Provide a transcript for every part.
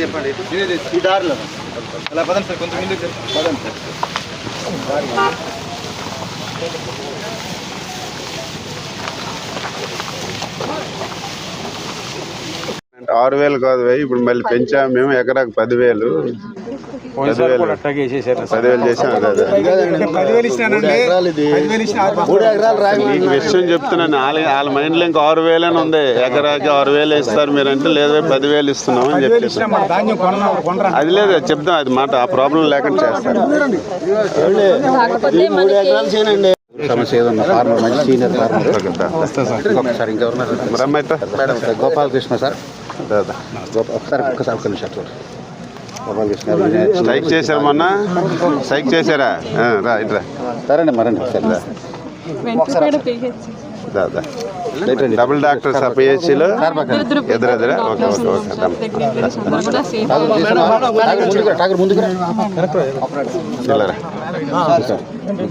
చెప్పండి. ఈ దారిలో. అలా పదండి సార్ కొంచెం ముందుకు. పదండి సార్. ఆరు వేలు కాదు ఇప్పుడు మళ్ళీ పెంచాము మేము ఎకరాకు పదివేలు. మూడు విషయం చెప్తున్నాను వాళ్ళ వాళ్ళ మైండ్లో ఇంకా ఆరు వేలని ఉంది. ఎకరాకి ఆరు వేలు ఇస్తారు మీరు అంటే లేదా పదివేలు ఇస్తున్నాం అని చెప్పి అది లేదు చెప్దాం అది మాట ఆ ప్రాబ్లం లేకుండా చేస్తారు మూడు ఎకరాలు చేయనండి. సమస్య ఏదన్నా ఫార్మర్ మంచి సీనియర్ ఫార్మర్ ఒకసారి ఇంకెవరన్నా మరి అమ్మ అయితే? Madam Gopalakrishna sir. ఒకసారి ఒక్కసారి ఒక్క నిమిషం గారు స్ట్రైక్ చేశారు మొన్న? స్ట్రైక్ చేశారా? ఆ, రా ఇట్రా సరేండి మరండి సరే డబుల్ డాక్టర్ సార్ పిహెచ్సిలో ఎదురెదురా ఓకే ఓకే ఓకే ఇల్లరా.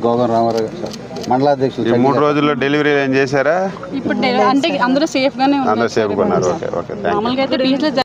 గోగన్ రామారావు గారు సార్ మండలాధ్యక్షులు ఈ మూడు రోజుల్లో డెలివరీ ఏం చేశారా? ఇప్పుడు అంటే అందరూ సేఫ్ గానే అందరూ ఉన్నారు. సేఫ్గా ఉన్నారు. ఓకే ఓకే థ్యాంక్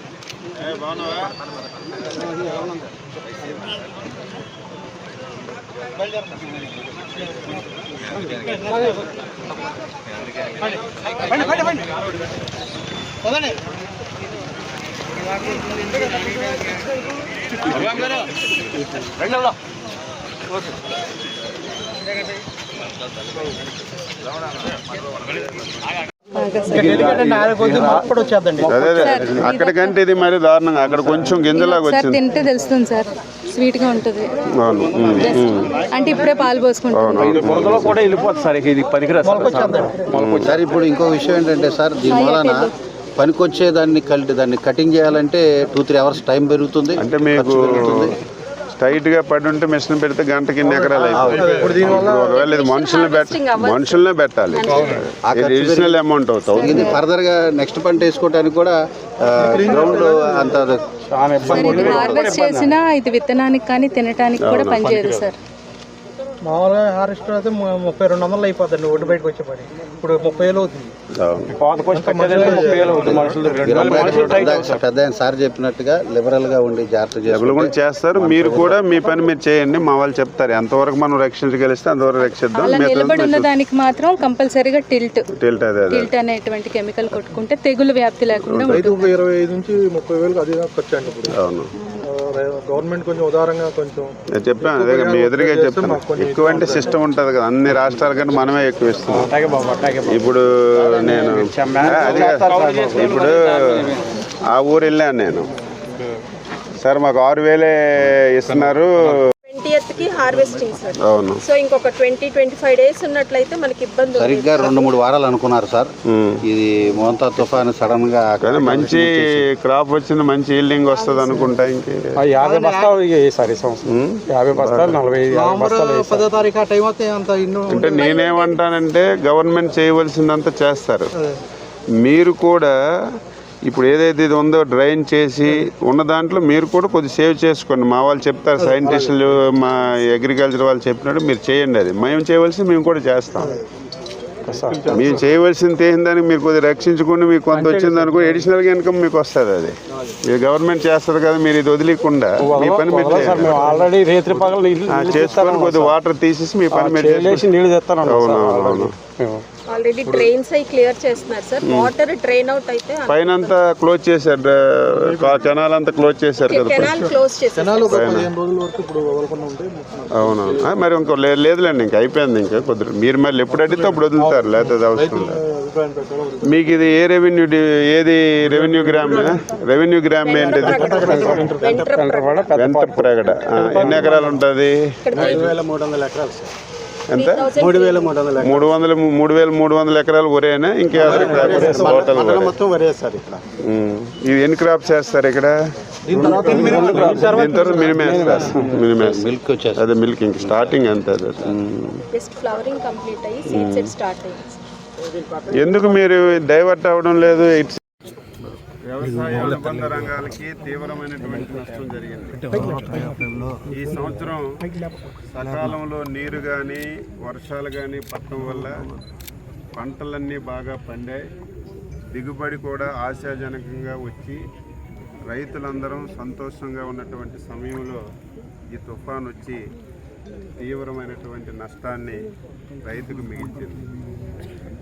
అదే అదే అక్కడికంటే ఇది మరి దారుణంగా అక్కడ కొంచెం గింజలాగా వచ్చింది. తింటే తెలుస్తుంది సార్. స్వీట్గా ఉంటుంది. అంటే ఇప్పుడే పాలు పోసుకుంటాం. సార్ ఇప్పుడు ఇంకో విషయం ఏంటంటే సార్ దీని వలన పనికొచ్చే దాన్ని కల్టి దాన్ని కటింగ్ చేయాలంటే టూ త్రీ అవర్స్ టైం పెరుగుతుంది అంటే మీకు ఖర్చు పెరుగుతుంది టైట్గా పడి ఉంటే మిషన్ పెడితే గంటకి ఇన్ని ఎకరాలు ఇప్పుడు ఒకవేళ ఇది మనుషుల్ని పెట్ట మనుషుల్నే పెట్టాలి. అడిషనల్ అమౌంట్ అవుతుంది. ఫర్దర్గా నెక్స్ట్ పంట వేసుకోవడానికి కూడా గ్రౌండ్ అంత సార్ ఇది హార్వెస్ట్ చేసినా ఇది విత్తనానికి కానీ తినడానికి కూడా పనిచేయదు సార్ మామూలుగా హారెస్టర్ అయితే ముప్పై రెండు వందలు అయిపోతుంది ఒడ్డు బయటకు వచ్చే పని. ఇప్పుడు ముప్పై వేలు అవుతుంది. వేలు వేల పెద్ద ఆయన సార్ చెప్పినట్టుగా లిబరల్గా ఉండి జాగ్రత్త డబ్బులు చేసుకుంటే కూడా చేస్తారు మీరు కూడా మీ పని మీరు చేయండి మా వాళ్ళు చెప్తారు. ఎంతవరకు మనం రక్షించగలిస్తే అంతవరకు రక్షిద్దాం. నిలబడి ఉన్న దానికి మాత్రం కంపల్సరీగా టిల్ట్. తేలితే అదే టిల్ట్ అనేటువంటి కెమికల్ కొట్టుకుంటే తెగులు వ్యాప్తి లేకుండా ఇరవై ఐదు నుంచి ముప్పై వేలకు అదే ఖర్చు అండి ఇప్పుడు. అవును. గవర్నమెంట్ కొంచెం ఉదారంగా కొంచెం నేను చెప్పాను అదే మీ ఎదురుగా చెప్తాను. ఎక్కువ అంటే సిస్టమ్ ఉంటుంది కదా అన్ని రాష్ట్రాల కంటే మనమే ఎక్కువ బాబు. ఇప్పుడు నేను అది. ఇప్పుడు ఆ ఊరు వెళ్ళాను నేను. సార్ మాకు ఆరు వేలే ఇస్తున్నారు. Harvesting sir. అవును. సో ఇంకొక ట్వంటీ ట్వంటీ ఫైవ్ డేస్ ఉన్నట్లయితే మనకి ఇబ్బంది. సరిగ్గా రెండు మూడు వారాలు అనుకున్నారు సార్. ఇది మోంతా తుఫాన్ సడన్గా కానీ మంచి క్రాప్ వచ్చింది మంచి ఈల్డింగ్ వస్తుంది అనుకుంటా ఇంక. ఆ యాభై బస్తాలు వేసారు ఈ సంవత్సరం. యాభై బస్తాలు నలభై పదో తారీఖు ఆ టైం అయితే అంత ఇన్నో అంటే నేనేమంటానంటే గవర్నమెంట్ చేయవలసిందంతా చేస్తారు. మీరు కూడా ఇప్పుడు ఏదైతే ఇది ఉందో డ్రైన్ చేసి ఉన్న దాంట్లో మీరు కూడా కొద్దిగా సేవ్ చేసుకోండి. మా వాళ్ళు చెప్తారు సైంటిస్టులు మా అగ్రికల్చర్ వాళ్ళు చెప్పినట్టు మీరు చేయండి అది. మేము చేయవలసింది మేము కూడా చేస్తాం. మేము చేయవలసింది ఏం దానికి మీరు కొద్దిగా రక్షించుకుని మీకు కొంత వచ్చింది అనుకో అడిషనల్గా ఇన్కమ్ మీకు వస్తుంది అది. ఇది గవర్నమెంట్ చేస్తుంది కదా మీరు ఇది వదిలేకుండా మీ పని ఆల్రెడీ రేత్రి పగలు చేసుకొని తెస్తానన్నాం కొద్దిగా. వాటర్ తీసేసి మీ పని మీరు చేలేసి చేసుకోండి. నీళ్ళు తెస్తాను అవును, అవును, అవును. ఆల్రెడీ డ్రైన్స్ అయి క్లియర్ చేస్తున్నారు సార్ వాటర్ డ్రైన్ అవుట్ అయితే పైన అంతా క్లోజ్ చేశారు కెనాల్ అంతా క్లోజ్ చేశారు కదా కెనాల్ క్లోజ్ ఉంటే అవును ఆ, మరి ఇంకో లేదులేండి ఇంకా అయిపోయింది ఇంకా కొద్దిగా మీరు మళ్ళీ ఎప్పుడు అడిగితే అప్పుడు వదులుతారు లేకపోతే అవసరం లేదు. మీకు ఇది ఏ రెవెన్యూ డి- ఏది రెవెన్యూ గ్రామ్ రెవెన్యూ గ్రామ్ ఏంటిది? వెంట్ర వెంట ప్రగడ ఆ, ఎన్ని ఎకరాలు ఉంటుంది? మూడు వందల ఎకరాలు సార్ ఎంత? మూడు వేల మూడు వందల మూడు వందల మూడు వేల మూడు వందల ఎకరాలు ఒరేనా ఇంకా టోటల్ మొత్తం వరే సార్ ఇక్కడ. ఇది ఎన్ని క్రాప్స్ వేస్తారు ఇక్కడ? దీని తర్వాత దీని తర్వాత మినిమం వేస్తారు. మినిమం వేస్తారు. మిల్క్ వచ్చేస్తుంది. అదే మిల్క్ ఇంక స్టార్టింగ్ అంతే అది? ఉమ్. జస్ట్ ఫ్లవరింగ్ కంప్లీట్ అయ్యి సీడ్ సెట్ స్టార్ట్ అయ్యింది. ఎందుకు మీరు డైవర్ట్ అవ్వడం లేదు? ఇట్స్ వ్యవసాయ అనుబంధ రంగాలకి తీవ్రమైనటువంటి నష్టం జరిగింది. ఈ సంవత్సరం సకాలంలో నీరు కానీ వర్షాలు కానీ పట్టడం వల్ల పంటలన్నీ బాగా పండాయి. దిగుబడి కూడా ఆశాజనకంగా వచ్చి రైతులందరం సంతోషంగా ఉన్నటువంటి సమయంలో ఈ తుఫాన్ వచ్చి తీవ్రమైనటువంటి నష్టాన్ని రైతుకు మిగిల్చింది.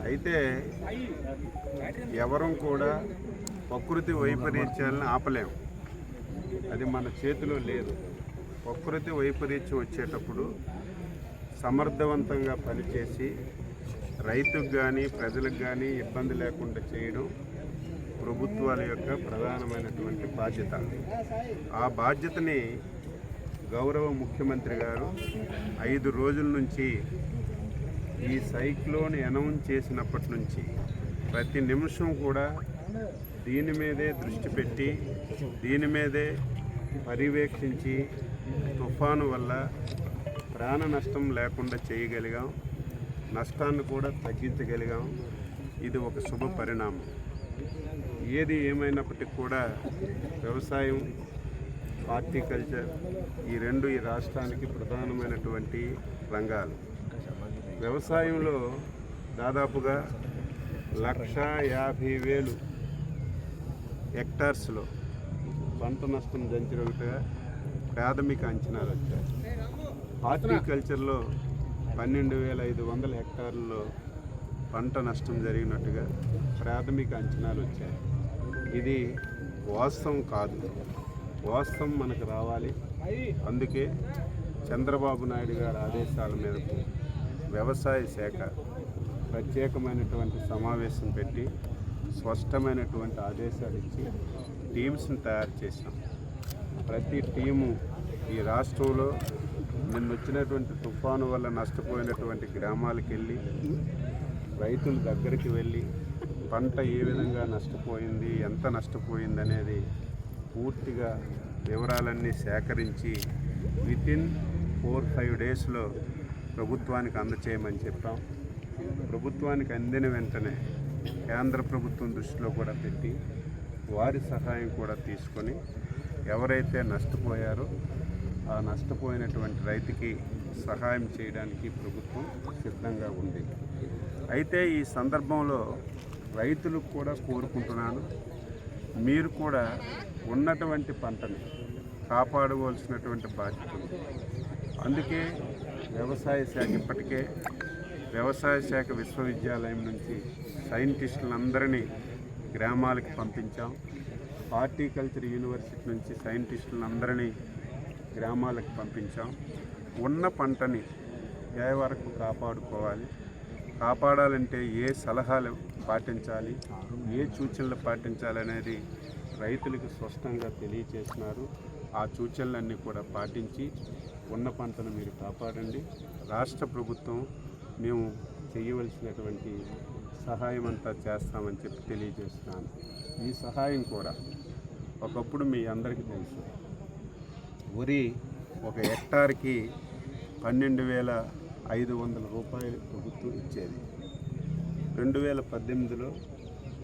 అయితే ఎవరం కూడా ప్రకృతి వైపరీత్యాలను ఆపలేము. అది మన చేతిలో లేదు. ప్రకృతి వైపరీత్యం వచ్చేటప్పుడు సమర్థవంతంగా పనిచేసి రైతుకు కానీ ప్రజలకు కానీ ఇబ్బంది లేకుండా చేయడం ప్రభుత్వాల యొక్క ప్రధానమైనటువంటి బాధ్యత. ఆ బాధ్యతని గౌరవ ముఖ్యమంత్రి గారు ఐదు రోజుల నుంచి ఈ సైక్లోన్ అనౌన్స్ చేసినప్పటి నుంచి ప్రతి నిమిషం కూడా దీని మీదే దృష్టి పెట్టి దీని మీదే పర్యవేక్షించి తుఫాను వల్ల ప్రాణ నష్టం లేకుండా చేయగలిగాం నష్టాన్ని కూడా తగ్గించగలిగాం. ఇది ఒక శుభ పరిణామం. ఏది ఏమైనప్పటికీ కూడా వ్యవసాయం హార్టికల్చర్ ఈ రెండు ఈ రాష్ట్రానికి ప్రధానమైనటువంటి రంగాలు. వ్యవసాయంలో దాదాపుగా లక్ష యాభై వేలు హెక్టార్స్లో పంట నష్టం జరిగినట్టుగా ప్రాథమిక అంచనాలు వచ్చాయి. హార్టికల్చర్లో పన్నెండు వేల ఐదు వందల హెక్టార్లలో పంట నష్టం జరిగినట్టుగా ప్రాథమిక అంచనాలు వచ్చాయి. ఇది వాస్తవం కాదు. వాస్తవం మనకు రావాలి. అందుకే చంద్రబాబు నాయుడు గారి ఆదేశాల మేరకు వ్యవసాయ శాఖ ప్రత్యేకమైనటువంటి సమావేశం పెట్టి స్పష్టమైనటువంటి ఆదేశాలు ఇచ్చి టీమ్స్ని తయారు చేసినాం. ప్రతి టీము ఈ రాష్ట్రంలో నిన్న వచ్చినటువంటి తుఫాను వల్ల నష్టపోయినటువంటి గ్రామాలకు వెళ్ళి రైతుల దగ్గరికి వెళ్ళి పంట ఏ విధంగా నష్టపోయింది ఎంత నష్టపోయింది అనేది పూర్తిగా వివరాలన్నీ సేకరించి వితిన్ ఫోర్ ఫైవ్ డేస్లో ప్రభుత్వానికి అందచేయమని చెప్పాం. ప్రభుత్వానికి అందిన వెంటనే కేంద్ర ప్రభుత్వం దృష్టిలో కూడా పెట్టి వారి సహాయం కూడా తీసుకొని ఎవరైతే నష్టపోయారో ఆ నష్టపోయినటువంటి రైతుకి సహాయం చేయడానికి ప్రభుత్వం సిద్ధంగా ఉంది. అయితే ఈ సందర్భంలో రైతులకు కూడా కోరుకుంటున్నాను మీరు కూడా ఉన్నటువంటి పంటని కాపాడవలసినటువంటి బాధ్యత ఉంది. అందుకే వ్యవసాయ శాఖ ఇప్పటికే వ్యవసాయ శాఖ విశ్వవిద్యాలయం నుంచి సైంటిస్టులందరినీ గ్రామాలకు పంపించాం. హార్టికల్చర్ యూనివర్సిటీ నుంచి సైంటిస్టులందరినీ గ్రామాలకు పంపించాం. ఉన్న పంటని ఏ వరకు కాపాడుకోవాలి? కాపాడాలంటే ఏ సలహాలు పాటించాలి? ఏ సూచనలు పాటించాలి అనేది రైతులకు స్పష్టంగా తెలియచేస్తున్నారు. ఆ సూచనలన్నీ కూడా పాటించి ఉన్న పంటను మీరు కాపాడండి. రాష్ట్ర ప్రభుత్వం మేము చేయవలసినటువంటి సహాయం అంతా చేస్తామని చెప్పి తెలియజేస్తున్నాను. ఈ సహాయం కూడా ఒకప్పుడు మీ అందరికీ తెలుసు. వరి ఒక హెక్టార్కి పన్నెండు వేల ఐదు వందల రూపాయలు ప్రభుత్వం ఇచ్చేది. రెండు వేల పద్దెనిమిదిలో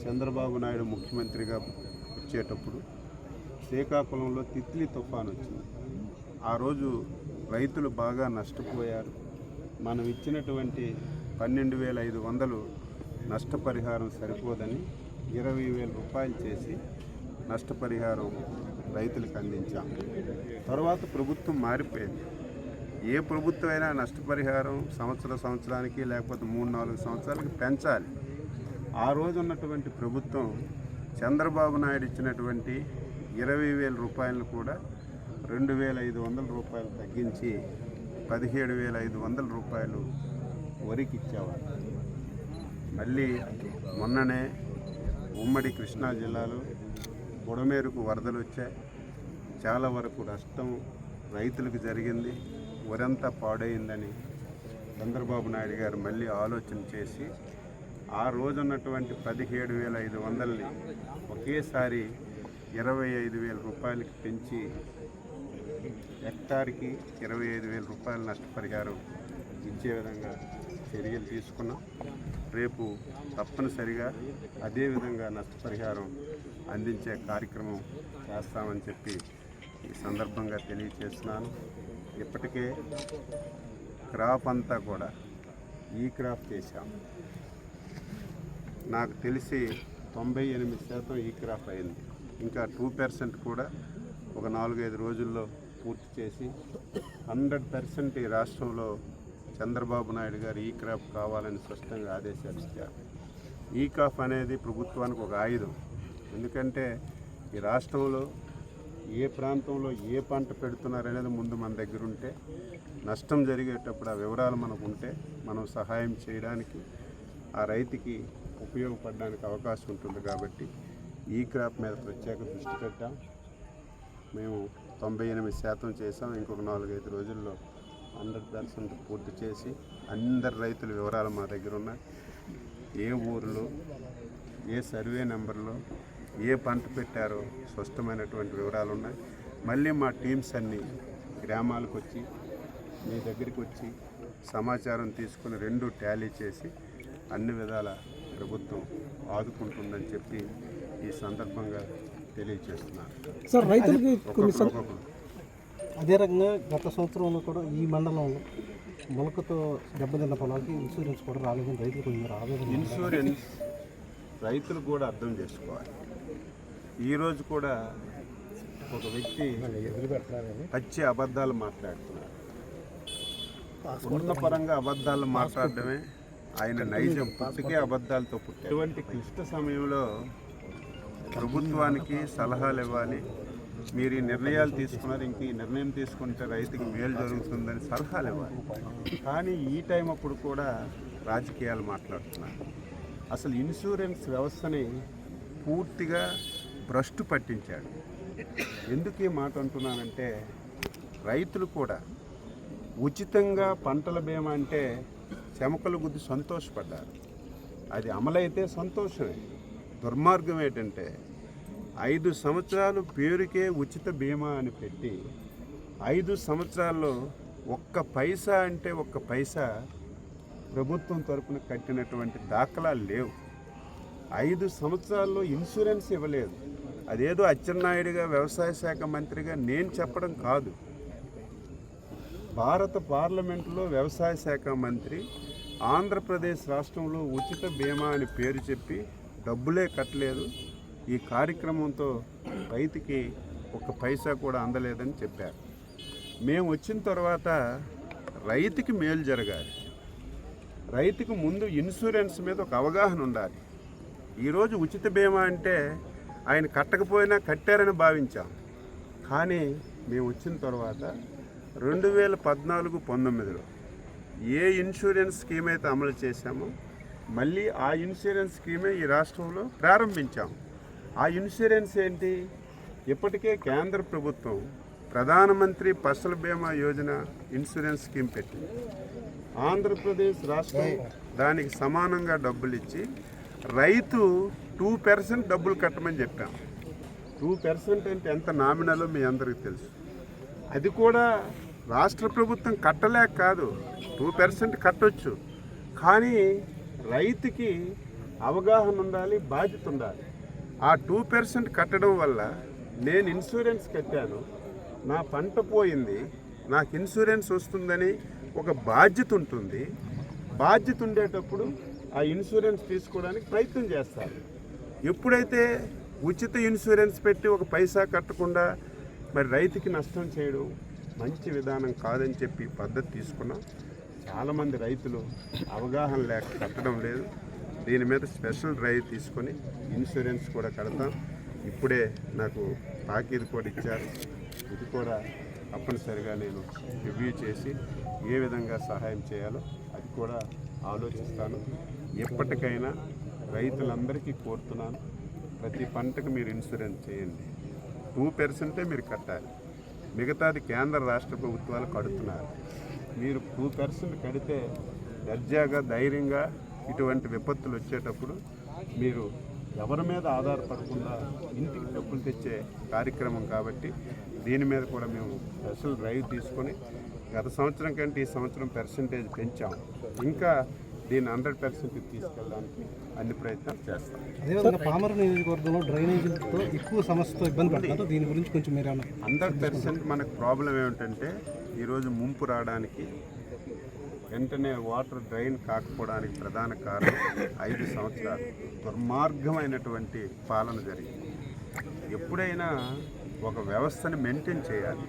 చంద్రబాబు నాయుడు ముఖ్యమంత్రిగా వచ్చేటప్పుడు శ్రీకాకుళంలో తిత్లీ తుఫాన్ వచ్చింది. ఆ రోజు రైతులు బాగా నష్టపోయారు. మనం ఇచ్చినటువంటి పన్నెండు వేల ఐదు వందలు నష్టపరిహారం సరిపోదని ఇరవై వేల రూపాయలు చేసి నష్టపరిహారం రైతులకు అందించాం. తర్వాత ప్రభుత్వం మారిపోయింది. ఏ ప్రభుత్వం అయినా నష్టపరిహారం సంవత్సర సంవత్సరానికి లేకపోతే మూడు నాలుగు సంవత్సరాలకి పెంచాలి. ఆ రోజు ఉన్నటువంటి ప్రభుత్వం చంద్రబాబు నాయుడు ఇచ్చినటువంటి ఇరవై వేల రూపాయలను కూడా రెండు వేల ఐదు వందల రూపాయలు తగ్గించి పదిహేడు వేల ఐదు వందల రూపాయలు వరికి ఇచ్చేవారు మళ్ళీ మొన్ననే ఉమ్మడి కృష్ణా జిల్లాలో బుడమేరుకు వరదలు వచ్చాయి చాలా వరకు నష్టం రైతులకు జరిగింది. వరంతా పాడైందని చంద్రబాబు నాయుడు గారు మళ్ళీ ఆలోచన చేసి ఆ రోజు ఉన్నటువంటి పదిహేడు వేల ఐదు వందలని ఒకేసారి ఇరవై ఐదు వేల రూపాయలకి పెంచి హెక్టార్కి ఇరవై ఐదు వేల రూపాయల నష్టపరిహారం ఇచ్చే విధంగా చర్యలు తీసుకున్నాం. రేపు తప్పనిసరిగా అదే విధంగా నష్టపరిహారం అందించే కార్యక్రమం చేస్తామని చెప్పి ఈ సందర్భంగా తెలియచేస్తున్నాను ఇప్పటికే క్రాప్ అంతా కూడా ఈ క్రాప్ చేశాం. నాకు తెలిసి తొంభై ఎనిమిది శాతం ఈ క్రాప్ అయింది. ఇంకా టూ పర్సెంట్ కూడా ఒక నాలుగైదు రోజుల్లో పూర్తి చేసి హండ్రెడ్ పర్సెంట్ ఈ రాష్ట్రంలో చంద్రబాబు నాయుడు గారు ఈ క్రాప్ కావాలని స్పష్టంగా ఆదేశాలు ఇచ్చారు ఈ క్రాఫ్ అనేది ప్రభుత్వానికి ఒక ఆయుధం. ఎందుకంటే ఈ రాష్ట్రంలో ఏ ప్రాంతంలో ఏ పంట పెడుతున్నారు అనేది ముందు మన దగ్గర ఉంటే నష్టం జరిగేటప్పుడు ఆ వివరాలు మనకు ఉంటే మనం సహాయం చేయడానికి ఆ రైతుకి ఉపయోగపడడానికి అవకాశం ఉంటుంది కాబట్టి ఈ క్రాప్ మీద ప్రత్యేక దృష్టి పెట్టాం. మేము తొంభై ఎనిమిది శాతం చేసాం ఇంకొక నాలుగైదు రోజుల్లో హండ్రెడ్ పర్సెంట్ పూర్తి చేసి అందరి రైతుల వివరాలు మా దగ్గర ఉన్నాయి. ఏ ఊరిలో ఏ సర్వే నెంబర్లో ఏ పంట పెట్టారో స్పష్టమైనటువంటి వివరాలు ఉన్నాయి. మళ్ళీ మా టీమ్స్ అన్నీ గ్రామాలకు వచ్చి మీ దగ్గరికి వచ్చి సమాచారం తీసుకుని రెండు ట్యాలీ చేసి అన్ని విధాల ప్రభుత్వం ఆదుకుంటుందని చెప్పి ఈ సందర్భంగా తెలియజేస్తున్నాను సార్ రైతులకి ఒక్కొక్కరు అదే రకంగా గత సంవత్సరంలో కూడా ఈ మండలంలో మొలకతో దెబ్బతిన్న పొలాలకి ఇన్సూరెన్స్ కూడా రాలేదని రైతులు కొంచెం ఆవేదన ఇన్సూరెన్స్ రైతులు కూడా అర్థం చేసుకోవాలి. ఈరోజు కూడా ఒక వ్యక్తి పచ్చి అబద్ధాలు మాట్లాడుతున్నారు. ఉన్న పరంగా అబద్ధాలు మాట్లాడడమే ఆయన నైజం. పుట్టుకే అబద్ధాలతో పుట్టారు ఇటువంటి క్లిష్ట సమయంలో ప్రభుత్వానికి సలహాలు ఇవ్వాలి. మీరు ఈ నిర్ణయాలు తీసుకున్నారు ఇంక ఈ నిర్ణయం తీసుకుంటే రైతుకి మేలు జరుగుతుందని సలహాలు ఇవ్వాలి. కానీ ఈ టైం అప్పుడు కూడా రాజకీయాలు మాట్లాడుతున్నారు. అసలు ఇన్సూరెన్స్ వ్యవస్థని పూర్తిగా భ్రష్టు పట్టించాడు. ఎందుకు ఈ మాట అంటున్నానంటే రైతులు కూడా ఉచితంగా పంటల బీమా అంటే చెమకలు గుద్ది సంతోషపడ్డారు. అది అమలైతే సంతోషమే. దుర్మార్గం ఏంటంటే ఐదు సంవత్సరాలు పేరుకే ఉచిత బీమా అని పెట్టి ఐదు సంవత్సరాల్లో ఒక్క పైసా అంటే ఒక్క పైసా ప్రభుత్వం తరపున కట్టినటువంటి దాఖలాలు లేవు. ఐదు సంవత్సరాల్లో ఇన్సూరెన్స్ ఇవ్వలేదు. అదేదో అచ్చెన్నాయుడిగా వ్యవసాయ శాఖ మంత్రిగా నేను చెప్పడం కాదు. భారత పార్లమెంటులో వ్యవసాయ శాఖ మంత్రి ఆంధ్రప్రదేశ్ రాష్ట్రంలో ఉచిత బీమా అని పేరు చెప్పి డబ్బులే కట్టలేదు. ఈ కార్యక్రమంతో రైతుకి ఒక పైసా కూడా అందలేదని చెప్పారు. మేము వచ్చిన తర్వాత రైతుకి మేలు జరగాలి. రైతుకు ముందు ఇన్సూరెన్స్ మీద ఒక అవగాహన ఉండాలి. ఈరోజు ఉచిత బీమా అంటే ఆయన కట్టకపోయినా కట్టారని భావించాం. కానీ మేము వచ్చిన తర్వాత రెండు వేల పద్నాలుగు పంతొమ్మిదిలో ఏ ఇన్సూరెన్స్ స్కీమ్ అయితే అమలు చేశామో మళ్ళీ ఆ ఇన్సూరెన్స్ స్కీమే ఈ రాష్ట్రంలో ప్రారంభించాం. ఆ ఇన్సూరెన్స్ ఏంటి? ఇప్పటికే కేంద్ర ప్రభుత్వం ప్రధానమంత్రి ఫసల్ బీమా యోజన ఇన్సూరెన్స్ స్కీమ్ పెట్టింది. ఆంధ్రప్రదేశ్ రాష్ట్రం దానికి సమానంగా డబ్బులు ఇచ్చి రైతు టూ పర్సెంట్ డబ్బులు కట్టమని చెప్పాం. టూ పర్సెంట్ అంటే ఎంత నామినలో మీ అందరికీ తెలుసు. అది కూడా రాష్ట్ర ప్రభుత్వం కట్టలేక కాదు టూ పర్సెంట్ కట్టొచ్చు. కానీ రైతుకి అవగాహన ఉండాలి బాధ్యత ఉండాలి. ఆ టూ పర్సెంట్ కట్టడం వల్ల నేను ఇన్సూరెన్స్ కట్టాను. నా పంట పోయింది. నాకు ఇన్సూరెన్స్ వస్తుందని ఒక బాధ్యత ఉంటుంది. బాధ్యత ఉండేటప్పుడు ఆ ఇన్సూరెన్స్ తీసుకోవడానికి ప్రయత్నం చేస్తారు ఎప్పుడైతే ఉచిత ఇన్సూరెన్స్ పెట్టి ఒక పైసా కట్టకుండా మరి రైతుకి నష్టం చేయడం మంచి విధానం కాదని చెప్పి పద్ధతి తీసుకున్నాం చాలామంది రైతులు అవగాహన లేక కట్టడం లేదు. దీని మీద స్పెషల్ డ్రైవ్ తీసుకొని ఇన్సూరెన్స్ కూడా కడతాం. ఇప్పుడే నాకు తాకీదు కూడా ఇచ్చారు. ఇది కూడా తప్పనిసరిగా నేను రివ్యూ చేసి ఏ విధంగా సహాయం చేయాలో అది కూడా ఆలోచిస్తాను. ఎప్పటికైనా రైతులందరికీ కోరుతున్నాను ప్రతి పంటకు మీరు ఇన్సూరెన్స్ చేయండి. టూ పర్సెంటే మీరు కట్టాలి. మిగతాది కేంద్ర రాష్ట్ర ప్రభుత్వాలు కడుతున్నారు. మీరు టూ పర్సెంట్ కడితే దర్జాగా ధైర్యంగా ఇటువంటి విపత్తులు వచ్చేటప్పుడు మీరు ఎవరి మీద ఆధారపడకుండా ఇంటికి డబ్బులు తెచ్చే కార్యక్రమం కాబట్టి దీని మీద కూడా మేము స్పెషల్ డ్రైవ్ తీసుకొని గత సంవత్సరం కంటే ఈ సంవత్సరం పర్సంటేజ్ పెంచాం ఇంకా దీన్ని హండ్రెడ్ పర్సెంట్ తీసుకెళ్ళడానికి అన్ని ప్రయత్నాలు చేస్తాం. అదేవిధంగా పామర నియోజకవర్గంలో డ్రైనేజీలతో ఎక్కువ సమస్యతో ఇబ్బంది పడుతున్నారు దీని గురించి కొంచెం మీరు హండ్రెడ్ పర్సెంట్ మనకు ప్రాబ్లం ఏమిటంటే ఈరోజు ముంపు రావడానికి వెంటనే వాటర్ డ్రైన్ కాకపోవడానికి ప్రధాన కారణం ఐదు సంవత్సరాలు దుర్మార్గమైనటువంటి పాలన జరిగింది. ఎప్పుడైనా ఒక వ్యవస్థని మెయింటైన్ చేయాలి.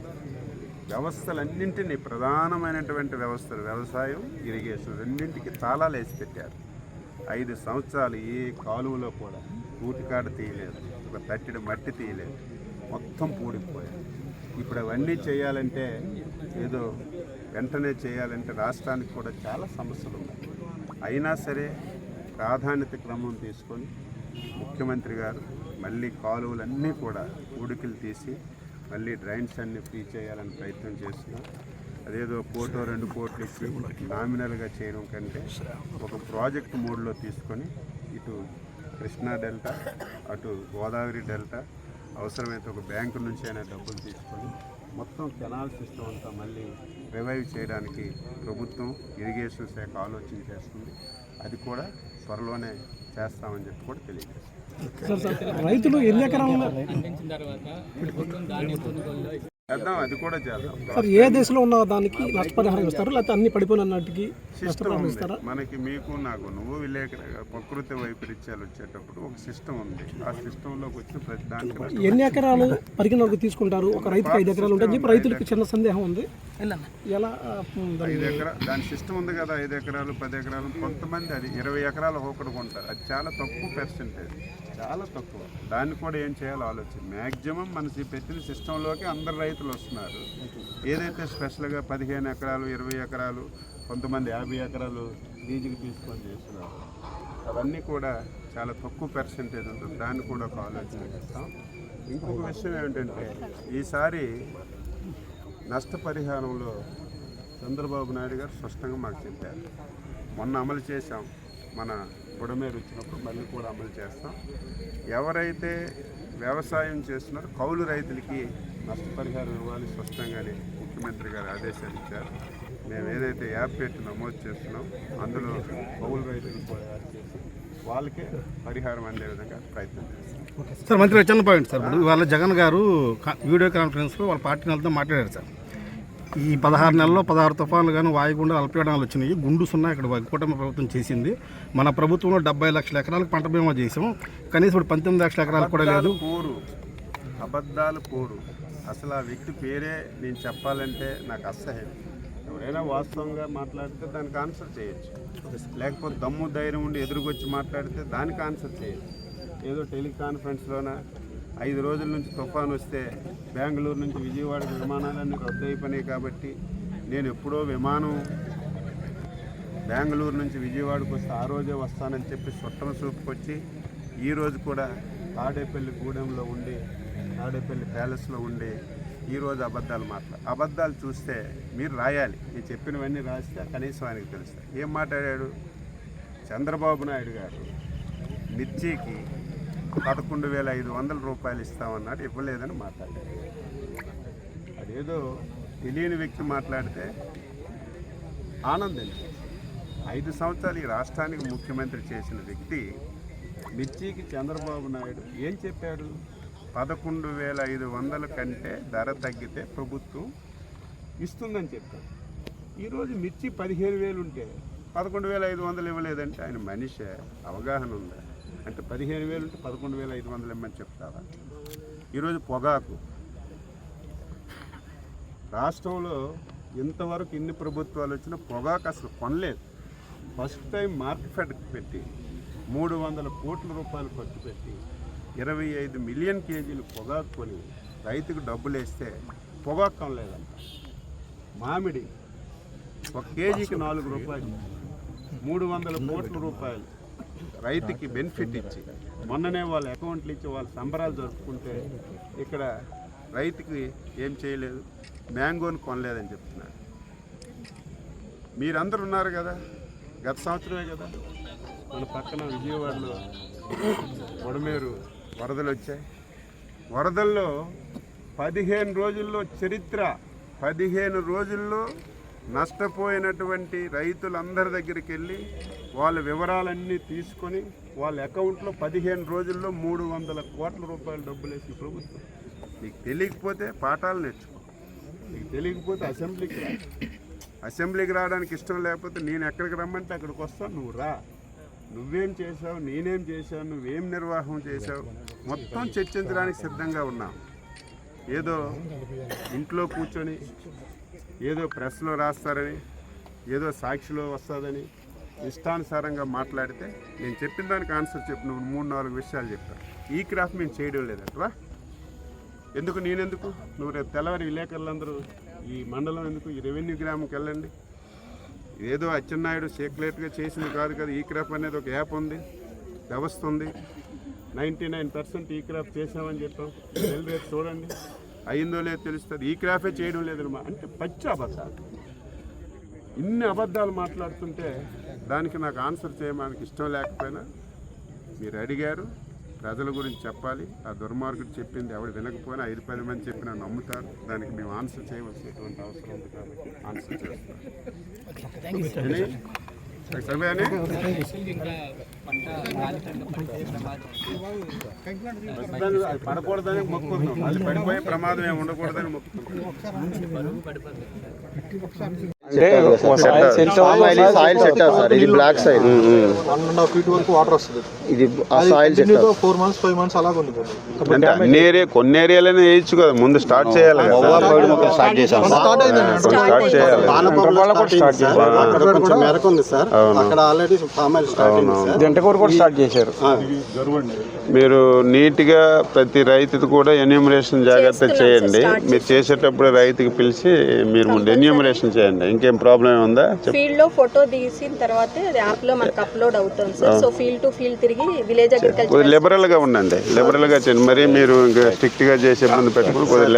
వ్యవస్థలన్నింటినీ ప్రధానమైనటువంటి వ్యవస్థలు వ్యవసాయం ఇరిగేషన్ రెండింటికి తాళాలు వేసి పెట్టారు. ఐదు సంవత్సరాలు ఏ కాలువలో కూడా పూటికాడ తీయలేదు ఒక తట్టిడి మట్టి తీయలేదు మొత్తం పూడిపోయారు ఇప్పుడు అవన్నీ చేయాలంటే ఏదో వెంటనే చేయాలంటే రాష్ట్రానికి కూడా చాలా సమస్యలు ఉన్నాయి. అయినా సరే ప్రాధాన్యత క్రమం తీసుకొని ముఖ్యమంత్రి గారు మళ్ళీ కాలువలన్నీ కూడా ఉడుకులు తీసి మళ్ళీ డ్రైన్స్ అన్ని ఫ్రీ చేయాలని ప్రయత్నం చేస్తున్నాం. అదేదో కోటో రెండు కోట్లు ఇచ్చి నామినల్గా చేయడం కంటే ఒక ప్రాజెక్ట్ మోడ్లో తీసుకొని ఇటు కృష్ణా డెల్టా అటు గోదావరి డెల్టా అవసరమైతే ఒక బ్యాంకు నుంచి అయినా డబ్బులు తీసుకొని మొత్తం కెనాల్ సిస్టమ్ అంతా మళ్ళీ రివైవ్ చేయడానికి ప్రభుత్వం ఇరిగేషన్ శాఖ ఆలోచన చేస్తుంది. అది కూడా త్వరలోనే చేస్తామని చెప్పి కూడా తెలియజేస్తుంది. రైతులు ఎన్ని ఎకరాల్లో చేద్దాం అది కూడా చేద్దాం. సార్ ఏ దశలో ఉన్న దానికి నష్టపరిహారం ఇస్తారు? లేకపోతే అన్ని పడిపోయిన అన్నట్టుకి సిస్టమ్ ఇస్తారా? మనకి మీకు నాకు నువ్వు విలేకరు ప్రకృతి వైపరీత్యాలు వచ్చేటప్పుడు ఒక సిస్టమ్ ఉంది. ఆ సిస్టంలోకి వచ్చి ప్రతి దానికి ఎన్ని ఎకరాలు పరిగణలోకి తీసుకుంటారు? ఒక రైతుకి ఐదు ఎకరాలు చెప్పి రైతులకి చిన్న సందేహం ఉంది. ఎలా ఐదు ఎకరా దాని సిస్టమ్ ఉంది కదా ఐదు ఎకరాలు పది ఎకరాలు. కొంతమంది అది ఇరవై ఎకరాలు ఒకటి కొంటారు అది చాలా తక్కువ పర్సెంటేజ్ చాలా తక్కువ. దాన్ని కూడా ఏం చేయాలో ఆలోచన. మ్యాక్సిమం మన పెట్టిన సిస్టంలోకి అందరు రైతులు వస్తున్నారు. ఏదైతే స్పెషల్గా పదిహేను ఎకరాలు ఇరవై ఎకరాలు కొంతమంది యాభై ఎకరాలు లీజుకి తీసుకొని చేస్తున్నారు. అవన్నీ కూడా చాలా తక్కువ పర్సంటేజ్ ఉంటుంది. దాన్ని కూడా ఒక ఆలోచన చేస్తాం ఇంకొక విషయం ఏమిటంటే ఈసారి నష్టపరిహారంలో చంద్రబాబు నాయుడు గారు స్పష్టంగా మాకు చెప్పారు. మొన్న అమలు చేశాం మన బుడమేరు వచ్చినప్పుడు మళ్ళీ కూడా అమలు చేస్తాం. ఎవరైతే వ్యవసాయం చేస్తున్నారో కౌలు రైతులకి నష్టపరిహారం ఇవ్వాలి స్పష్టంగానే ముఖ్యమంత్రి గారు ఆదేశాలు ఇచ్చారు. మేము ఏదైతే యాప్ పెట్టి నమోదు చేస్తున్నాం అందులో కౌలు రైతులు కూడా యాడ్ చేసి వాళ్ళకే పరిహారం అందే విధంగా ప్రయత్నం చేస్తాం. సార్ మంత్రి చిన్న పాయింట్ సార్. వాళ్ళ ఇవాళ జగన్ గారు వీడియో కాన్ఫరెన్స్లో వాళ్ళ పార్టీ వాళ్ళతో మాట్లాడారు సార్. ఈ పదహారు నెలల్లో పదహారు తుఫాన్లు కానీ వాయుగుండా అల్పీడనాలు వచ్చినాయి. గుండు సున్నా ఇక్కడ కూటమి ప్రభుత్వం చేసింది. మన ప్రభుత్వంలో డెబ్బై లక్షల ఎకరాలకు పంట బీమా చేసాం కనీసం ఇప్పుడు పంతొమ్మిది లక్షల ఎకరాలకు కూడా లేదు. కోరు అబద్ధాలు పోరు. అసలు ఆ వ్యక్తి పేరే నేను చెప్పాలంటే నాకు అసహ్యం. ఎవరైనా వాస్తవంగా మాట్లాడితే దానికి ఆన్సర్ చేయొచ్చు. లేకపోతే దమ్ము ధైర్యం ఉండి ఎదురుకొచ్చి మాట్లాడితే దానికి ఆన్సర్ చేయొచ్చు. ఏదో టెలికాన్ఫరెన్స్లోన ఐదు రోజుల నుంచి తుఫాన్ వస్తే బెంగళూరు నుంచి విజయవాడకి విమానాలన్నీ రద్దు అయిపోయినాయి కాబట్టి నేను ఎప్పుడో విమానం బెంగళూరు నుంచి విజయవాడకు వస్తే ఆ రోజే వస్తానని చెప్పి చుట్టం చూపుకొచ్చి ఈ రోజు కూడా తాడేపల్లి గూడెంలో ఉండి తాడేపల్లి ప్యాలెస్లో ఉండి ఈ రోజు అబద్ధాలు మాట్లాడు అబద్ధాలు చూస్తే మీరు రాయాలి. నేను చెప్పినవన్నీ రాస్తే కనీసం ఆయనకు తెలుస్తాయి. ఏం మాట్లాడాడు? చంద్రబాబు నాయుడు గారు మిర్చికి పదకొండు వేల ఐదు వందల రూపాయలు ఇస్తామన్నాడు ఇవ్వలేదని మాట్లాడాడు. అదేదో తెలియని వ్యక్తి మాట్లాడితే ఆనందం ఐదు సంవత్సరాలు ఈ రాష్ట్రానికి ముఖ్యమంత్రి చేసిన వ్యక్తి మిర్చికి చంద్రబాబు నాయుడు ఏం చెప్పాడు? పదకొండు వేల ఐదు వందల కంటే ధర తగ్గితే ప్రభుత్వం ఇస్తుందని చెప్పాడు. ఈరోజు మిర్చి పదిహేను వేలు ఉంటే పదకొండు వేల ఐదు వందలు ఇవ్వలేదంటే ఆయన మనిషి అవగాహన ఉందా? అంటే పదిహేను వేలు ఉంటే పదకొండు వేల ఐదు వందలు ఇమ్మని చెప్తారా ఈరోజు పొగాకు. రాష్ట్రంలో ఇంతవరకు ఇన్ని ప్రభుత్వాలు వచ్చినా పొగాకు అసలు కొనలేదు. ఫస్ట్ టైం మార్కెట్ పెట్టి మూడు వందల కోట్ల రూపాయలు ఖర్చు పెట్టి ఇరవై ఐదు మిలియన్ కేజీలు పొగాకు కొని రైతుకు డబ్బులు వేస్తే పొగాకు కొనలేదంట. మామిడి ఒక కేజీకి నాలుగు రూపాయలు మూడు వందల కోట్ల రూపాయలు. రైతుకి బెనిఫిట్ ఇచ్చి మొన్ననే వాళ్ళ అకౌంట్లు ఇచ్చి వాళ్ళ సంబరాలు జరుపుకుంటే ఇక్కడ రైతుకి ఏం చేయలేదు మ్యాంగోని కొనలేదని చెప్తున్నారు. మీరందరూ ఉన్నారు కదా గత సంవత్సరమే కదా? మన పక్కన విజయవాడలో వడమేరు వరదలు వచ్చాయి. వరదల్లో పదిహేను రోజుల్లో చరిత్ర పదిహేను రోజుల్లో నష్టపోయినటువంటి రైతులందరి దగ్గరికి వెళ్ళి వాళ్ళ వివరాలన్నీ తీసుకొని వాళ్ళ అకౌంట్లో పదిహేను రోజుల్లో మూడు వందల కోట్ల రూపాయల డబ్బులు వేసిన ప్రభుత్వం. నీకు తెలియకపోతే పాఠాలు నేర్చుకో. నీకు తెలియకపోతే అసెంబ్లీకి రా. అసెంబ్లీకి రావడానికి ఇష్టం లేకపోతే నేను ఎక్కడికి రమ్మంటే అక్కడికి వస్తాను నువ్వు రా. నువ్వేం చేసావు నేనేం చేశావు నువ్వేం నిర్వాహం చేసావు మొత్తం చర్చించడానికి సిద్ధంగా ఉన్నాం. ఏదో ఇంట్లో కూర్చొని ఏదో ప్రెస్లో రాస్తారని ఏదో సాక్షిలో వస్తుందని ఇష్టానుసారంగా మాట్లాడితే నేను చెప్పిన దానికి ఆన్సర్ చెప్పు నువ్వు మూడు నాలుగు విషయాలు చెప్పాను ఈ క్రాఫ్ట్ మేము చేయడం లేదట్రా ఎందుకు నేనెందుకు? నువ్వు రేపు తెల్లవారి విలేకరులందరూ ఈ మండలం ఎందుకు? ఈ రెవెన్యూ గ్రామంకి వెళ్ళండి. ఏదో అచ్చెన్నాయుడు సీక్రెట్గా చేసింది కాదు కదా ఈ క్రాఫ్ అనేది ఒక యాప్ ఉంది వ్యవస్థ ఉంది. నైంటీ నైన్ పర్సెంట్ ఈ క్రాఫ్ చేసామని చెప్పాం. వెళ్ళి రేపు చూడండి. అయిందో లేదో తెలుస్తుంది. ఈ క్రాఫే చేయడం లేదన్నమా అంటే పచ్చి అబద్ధాలు. ఇన్ని అబద్ధాలు మాట్లాడుతుంటే దానికి నాకు ఆన్సర్ చేయడానికి ఇష్టం లేకపోయినా మీరు అడిగారు ప్రజల గురించి చెప్పాలి. ఆ దుర్మార్గుడు చెప్పింది ఎవడు వినకపోయినా ఐదు పది మంది చెప్పినా నమ్ముతారు. దానికి మేము ఆన్సర్ చేయవలసినటువంటి అవసరం ఉంది కాబట్టి ఆన్సర్ చేస్తాం పడకూడదని మొక్కుతున్నాం అది పడిపోయే ప్రమాదం ఏమి ఉండకూడదని మొక్కుతున్నాం సాయిల్ సెట్ సార్ ఇది black soil one and half feet వరకు వాటర్ వస్తుంది. ఇది ఆ soil set four months five months అలాగ ఉండిపోతుంది అంటే అన్ని ఏరియా కొన్ని ఏరియాలోనే వేయచ్చు కదా. ముందు స్టార్ట్ చేయాలి కదా. పౌడి మొక్కలు స్టార్ట్ చేసాం. స్టార్ట్ అయిందండి స్టార్ట్ చేయాలి. అక్కడ కొంచెం మేరకు ఉంది సార్ అక్కడ ఆల్రెడీ ఫామ్ ఆయిల్ స్టార్ట్ అయింది సార్ జంటకూరు కూడా స్టార్ట్ చేశారు. మీరు నీట్గా ప్రతి రైతుది కూడా ఎన్యూమరేషన్ జాగ్రత్త చేయండి. మీరు చేసేటప్పుడు రైతుకి పిలిచి మీరు ముందు ఎన్యూమరేషన్ చేయండి. ఇంకేం ప్రాబ్లం చెప్పు. ఫీల్డ్లో ఫోటో తీసిన తర్వాత అది యాప్లో మనకు అప్లోడ్ అవుతుంది sir. So field to field తిరిగి విలేజ్ అగ్రికల్చర్ లిబరల్గా ఉండండి. లిబరల్గా చేయండి. మరి మీరు ఇంకా స్ట్రిక్ట్గా చేసే ఇబ్బంది పెట్టుకుని కొద్దిగా